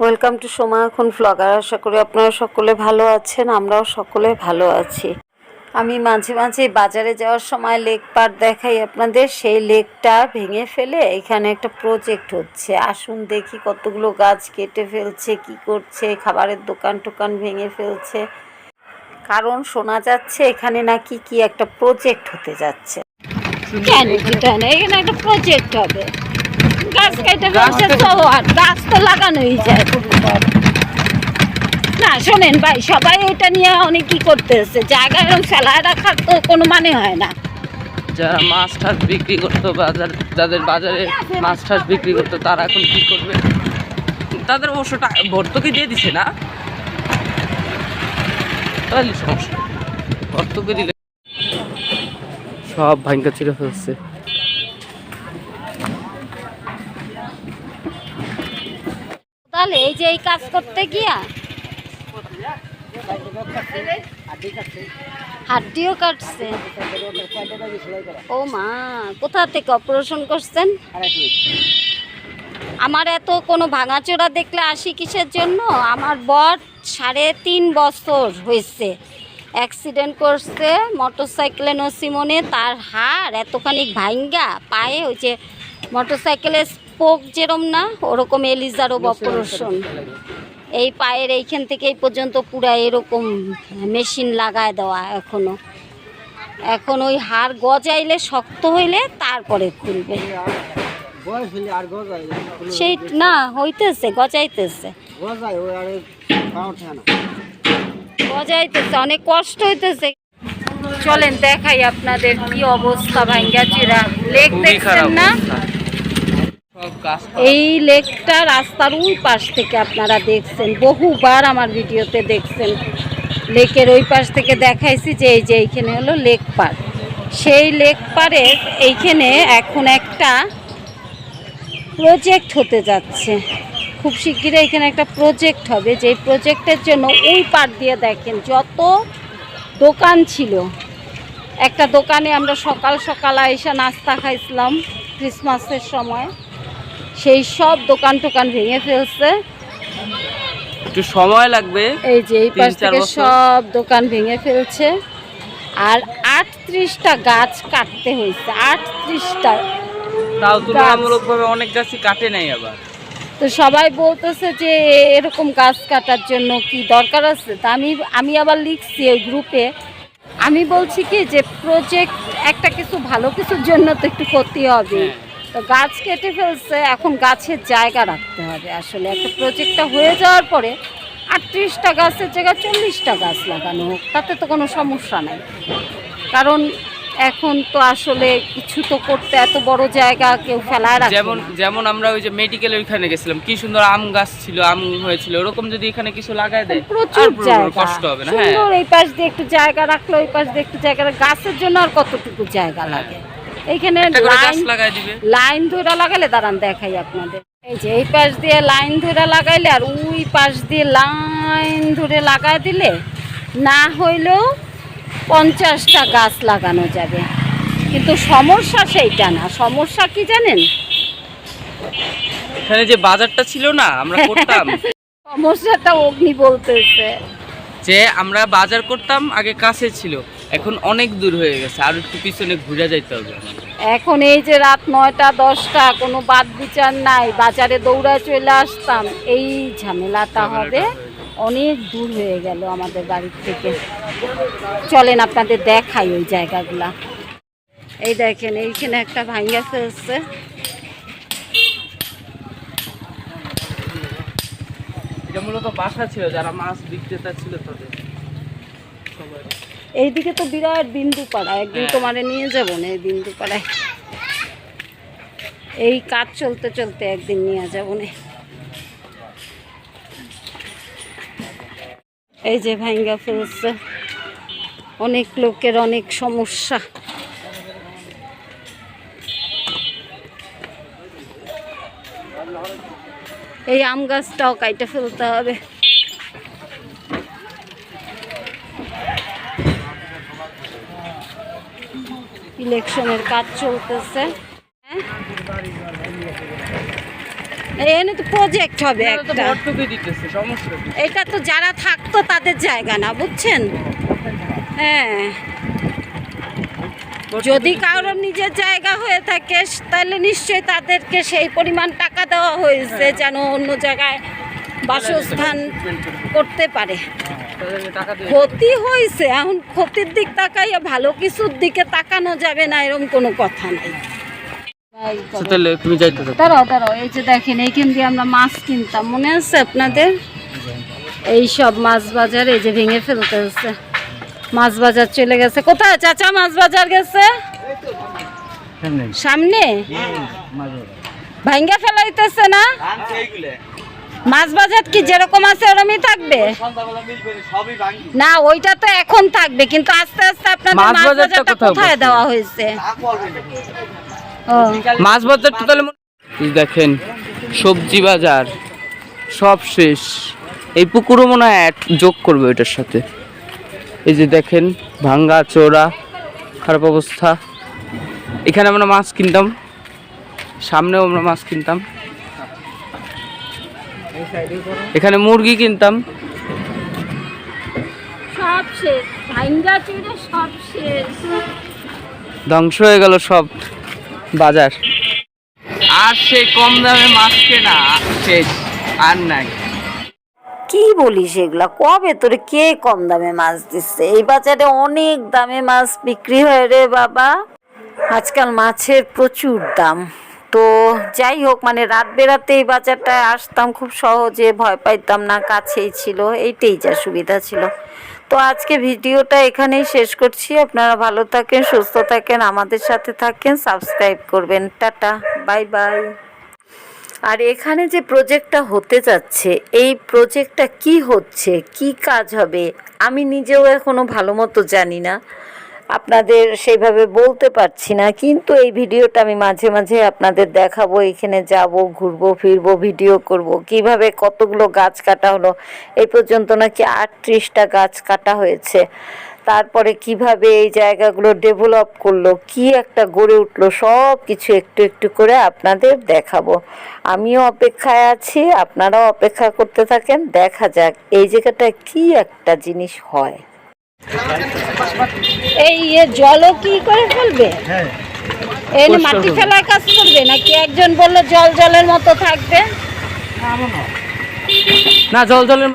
Welcome to Soma এখন ফ্লগার আশা করি আপনারা সকলে ভালো আছেন, আমরাও সকলে ভালো আছি। আমি মাঝে মাঝে বাজারে যাওয়ার সময় লেক পার দেখাই আপনাদের, সেই লেকটা ভেঙে ফেলে এখানে একটা প্রজেক্ট হচ্ছে। আসুন দেখি কতগুলো গাছ কেটে ফেলছে, কি করছে, খাবারের দোকান টোকান ভেঙে ফেলছে। কারণ শোনা যাচ্ছে এখানে নাকি কি একটা প্রজেক্ট হতে যাচ্ছে। কেন? এখানে একটা প্রজেক্ট হবে। গাছ কেটে ফেলছে গাছ তো লাগানোই যায়। না শোনেন ভাই সবাই এটা নিয়ে অনেক কি করতেছে। জায়গা এরকম ফেলায় রাখার তো কোনো মানে হয় না। যারা মাছ টাছ বিক্রি করতো বাজার যাদের বাজারে মাছ টাছ বিক্রি করতো তারা এখন কি করবে? তাদের অবশ্য ভর্তুকি দিয়ে দিছে না? তাহলে সমস্যা। ভর্তুকি দিলে সব ভাঙ্গা ছিঁড়ে ফেলছে। তাহলে এই যে এই কাজ করতে গিয়া হাড্ডিও কাটছে। ও মা, কোথা থেকে অপারেশন করছেন? আমার এত কোনো ভাঙাচোরা দেখলে আসি কিসের জন্য? আমার বর সাড়ে তিন বছর হয়েছে। অ্যাক্সিডেন্ট করছে মোটরসাইকেলে নসিমনে, তার হাড় এতখানি ভাঙ্গা পায়ে হয়েছে মোটরসাইকেলের স্পোক যেরম না ওরকম এলিজারও অপারেশন এই পায়ের এইখান থেকে এই পর্যন্ত পুরা এরকম মেশিন লাগায় দেওয়া এখনও। এখন ওই হাড় গজাইলে শক্ত হইলে তারপরে খুলবে। সেই না। হইতেছে গজাইতেছে। গজাইতেছে অনেক কষ্ট হইতেছে। চলেন দেখাই আপনাদের কি অবস্থা ভাঙ্গা চিরা। খুবই দেখছেন না? এই লেকটা রাস্তার ওই পাশ থেকে আপনারা দেখছেন। বহুবার আমার ভিডিওতে দেখছেন। লেকের ওই পাশ থেকে দেখাইছি যে এই যে এইখানে হলো লেক পার সেই লেক পারের এইখানে এখন একটা প্রজেক্ট হতে যাচ্ছে। খুব শিগগিরই এখানে একটা প্রজেক্ট হবে। যেই প্রজেক্টের জন্য ওই পার দিয়ে দেখেন, যত দোকান ছিল। একটা দোকানে আমরা সকাল সকাল আইসা নাস্তা খাইছিলাম ক্রিসমাসের সময়। সেই সব দোকান টোকান ভেঙে ফেলছে। একটু সময় লাগবে। এই যে এই পাশ থেকে সব দোকান ভেঙে ফেলছে। আর আটত্রিশটা গাছ কাটতে হয়েছে আটত্রিশটা তাও তুলনামূলক ভাবে অনেক গাছই কাটে নাই আবার। তো সবাই বলতেছে যে এরকম গাছ কাটার জন্য কি দরকার আছে? তা আমি আমি আবার লিখছি ওই গ্রুপে। আমি বলছি কি যে প্রজেক্ট একটা কিছু ভালো কিছুর জন্য তো একটু ক্ষতি হবে হ্যাঁ। তো গাছ কেটে ফেলছে এখন গাছের জায়গা রাখতে হবে। আসলে একটা প্রজেক্টটা হয়ে যাওয়ার পরে আটত্রিশটা গাছের জায়গায় চল্লিশটা গাছ লাগানো হোক তাতে তো কোনো সমস্যা নাই। কারণ এখন তো আসলে কিছু তো করতে এত বড় জায়গা কেউ ফেলায় রাখে যেমন যেমন আমরা ওই যে মেডিকেল ওইখানে গেছিলাম কি সুন্দর আম গাছ ছিল আম হয়েছিল ওরকম যদি এখানে কিছু লাগায় দেয় প্রচুর জায়গা। কষ্ট হবে না হ্যাঁ। এই পাশ দিয়ে একটু জায়গা রাখল ওই পাশ দিয়ে একটু জায়গা গাছের জন্য আর কতটুকু জায়গা লাগে? এইখানে লাইন লাইন ধরে লাগালে দাঁড়ান দেখাই আপনাদের। এই যে এই পাশ দিয়ে লাইন ধরে লাগাইলে আর ওই পাশ দিয়ে লাইন ধরে লাগাই দিলে না হইলেও পঞ্চাশটা গাছ লাগানো যাবে। কিন্তু সমস্যা সেইটা না। সমস্যা কি জানেন? এখানে যে বাজারটা ছিল না আমরা করতাম। সমস্যাটা অগ্নি বলতেছে। যে আমরা বাজার করতাম আগে কাছে ছিল। এখন অনেক দূর হয়ে গেছে আর একটু পিছনে ঘুরে যাইতে হবে। এখন এই যে রাত নয়টা দশটা কোনো বাদ বিচার নাই বাজারে দৌড়ায় চলে আসতাম এই ঝামেলাটা হবে। অনেক দূর হয়ে গেল আমাদের বাড়ির থেকে। চলেন আপনাদের দেখাই ওই জায়গাগুলা। এই দেখেন এইখানে একটা ভাঙ্গা ফেলছে এটা মূলত বাসা ছিল যারা মাছ বিক্রেতা ছিল তাদের। সবাই। এইদিকে তো বিরাট বিন্দু পাড়া একদিন হ্যাঁ। তোমারে নিয়ে যাব না এই বিন্দু পাড়ায় এই কাজ চলতে চলতে একদিন নিয়ে যাব না। এই যে ভাঙ্গা ফেলছে। অনেক লোকের অনেক সমস্যা। এই আম গাছটাও কাইটে ফেলতে হবে। ইলেকশনের কাজ চলতেছে। হ্যাঁ? তো প্রজেক্ট হবে একটা? এটা তো যারা থাকতো তাদের জায়গা না বুঝছেন? হ্যাঁ। যদি কারোর নিজের জায়গা হয়ে থাকে তাহলে নিশ্চয়ই তাদেরকে সেই পরিমাণ টাকা দেওয়া হয়েছে যেন অন্য জায়গায় বাসস্থান করতে পারে। দিয়ে ক্ষতি হয়েছে এখন ক্ষতির দিক তাকাইয়া ভালো কিছুর দিকে তাকানো যাবে না এরকম কোনো কথা নাই। আচ্ছা, তাহলে তুমি যাইতে থাকো। দাঁড়াও দাঁড়াও এই যে দেখেন এইখান দিয়ে আমরা মাছ কিনতাম মনে আছে আপনাদের? এই সব মাছ বাজার এই যে ভেঙে ফেলতে হচ্ছে। মাছ বাজার চলে গেছে। কোথায় চাচা মাছ বাজার গেছে? সামনে। ভাঙ্গা ফেলাইতেছে না? মাছ বাজার কি যেরকম আছে ওরমই থাকবে? না ওইটা তো এখন থাকবে কিন্তু আস্তে আস্তে আপনাদের মাছ বাজারটা কোথায় দেওয়া হয়েছে? মাছ বাজার তো তাহলে দেখেন সবজি বাজার সব শেষ। এই পুকুরও মনে হয় যোগ করবে ওইটার সাথে। এই যে দেখেন ভাঙ্গা চোরা খারাপ অবস্থা। এখানে আমরা মাছ কিনতাম সামনেও আমরা মাছ কিনতাম। এখানে মুরগি কিনতাম। সব শেষ। ভাঙ্গা চুরে সব শেষ। ধ্বংস হয়ে গেল সব বাজার। আর সেই কম দামে মাছ কেনা শেষ আর নাই। কি বলিস এগুলা? কবে তোরে কে কম দামে মাছ দিচ্ছে? এই বাজারে অনেক দামে মাছ বিক্রি হয় রে বাবা। আজকাল মাছের প্রচুর দাম। তো যাই হোক মানে রাত বেরাতে এই বাজারটায় আসতাম খুব সহজে, ভয় পাইতাম না, কাছেই ছিল, এইটাই যা সুবিধা ছিল। তো আজকে ভিডিওটা এখানেই শেষ করছি। আপনারা ভালো থাকেন, সুস্থ থাকেন, আমাদের সাথে থাকেন, সাবস্ক্রাইব করবেন। Tata, bye bye. আর এখানে যে প্রজেক্টটা হতে যাচ্ছে, এই প্রজেক্টটা কি হচ্ছে, কি কাজ হবে, আমি নিজেও এখনও ভালো মতো জানি না। আপনাদের সেইভাবে বলতে পারছি না, কিন্তু এই ভিডিওটা আমি মাঝে মাঝে আপনাদের দেখাবো, এখানে যাব, ঘুরবো, ফিরবো, ভিডিও করব, কীভাবে কতগুলো গাছ কাটা হলো এই পর্যন্ত নাকি আটত্রিশটা গাছ কাটা হয়েছে, তারপরে কীভাবে এই জায়গাগুলো ডেভেলপ করল, কি একটা গড়ে উঠল সব কিছু একটু একটু করে আপনাদের দেখাবো। আমিও অপেক্ষায় আছি, আপনারাও অপেক্ষা করতে থাকেন, দেখা যাক এই জায়গাটায় কি একটা জিনিস হয়। এই জলও কি করে ফেলবে? এই মাটি ফেলার কাজ করবে নাকি একজন বলল জল জলের মতো থাকবে? না জল জলের